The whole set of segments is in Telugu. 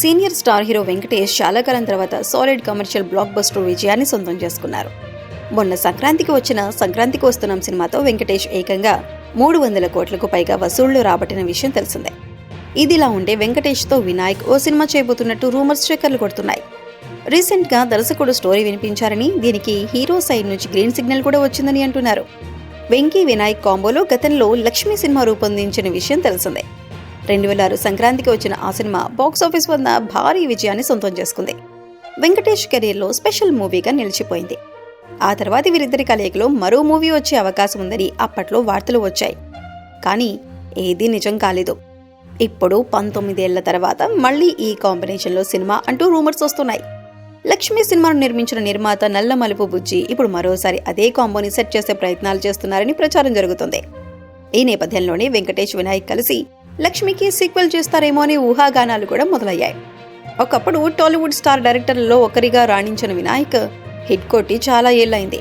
సీనియర్ స్టార్ హీరో వెంకటేష్ చాలా కాలం తర్వాత సాలిడ్ కమర్షియల్ బ్లాక్ బస్టర్ విజయాన్ని సొంతం చేసుకున్నారు. మొన్న సంక్రాంతికి వచ్చిన సంక్రాంతికి వస్తున్నాం సినిమాతో వెంకటేష్ ఏకంగా మూడు వందల కోట్లకు పైగా వసూళ్ళు రాబట్టిన విషయం తెలిసిందే. ఇదిలా ఉంటే వెంకటేష్తో వినాయక్ ఓ సినిమా చేయబోతున్నట్టు రూమర్స్ చక్కర్లు కొడుతున్నాయి. రీసెంట్గా దర్శకుడు స్టోరీ వినిపించారని దీనికి హీరో సైడ్ నుంచి గ్రీన్ సిగ్నల్ కూడా వచ్చిందని అంటున్నారు. వెంకీ వినాయక్ కాంబోలో గతంలో లక్ష్మీ సినిమా రూపొందించిన విషయం తెలిసిందే. రెండు వేల ఆరు సంక్రాంతికి వచ్చిన ఆ సినిమా బాక్సాఫీస్ వద్ద భారీ విజయాన్ని సొంతం చేసుకుంది. వెంకటేష్ కెరీర్లో స్పెషల్ మూవీగా నిలిచిపోయింది. ఆ తర్వాత వీరిద్దరి కలయికలో మరో మూవీ వచ్చే అవకాశం ఉందని అప్పట్లో వార్తలు వచ్చాయి. కానీ ఏదీ నిజం కాలేదు. ఇప్పుడు పంతొమ్మిదేళ్ళ తర్వాత మళ్ళీ ఈ కాంబినేషన్లో సినిమా అంటూ రూమర్స్ వస్తున్నాయి. లక్ష్మీ సినిమాను నిర్మించిన నిర్మాత నల్ల మలుపు బుజ్జి ఇప్పుడు మరోసారి అదే కాంబోని సెట్ చేసే ప్రయత్నాలు చేస్తున్నారని ప్రచారం జరుగుతుంది. ఈ నేపథ్యంలోనే వెంకటేష్ వినాయక్ కలిసి లక్ష్మికి సీక్వెల్ చేస్తారేమో అని ఊహాగానాలు కూడా మొదలయ్యాయి. ఒకప్పుడు టాలీవుడ్ స్టార్ డైరెక్టర్లలో ఒకరిగా రాణించిన వినాయక్ హిట్ కొట్టి చాలా ఏళ్ళైంది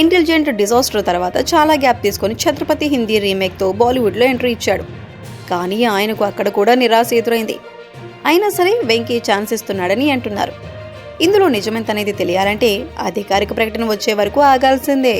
ఇంటెలిజెంట్ డిజాస్టర్ తర్వాత చాలా గ్యాప్ తీసుకొని ఛత్రపతి హిందీ రీమేక్తో బాలీవుడ్లో ఎంట్రీ ఇచ్చాడు. కానీ ఆయనకు అక్కడ కూడా నిరాశ ఎదురైంది. అయినా సరే వెంకీ ఛాన్స్ ఇస్తున్నాడని అంటున్నారు. ఇందులో నిజమెంతనేది తెలియాలంటే అధికారిక ప్రకటన వచ్చే వరకు ఆగాల్సిందే.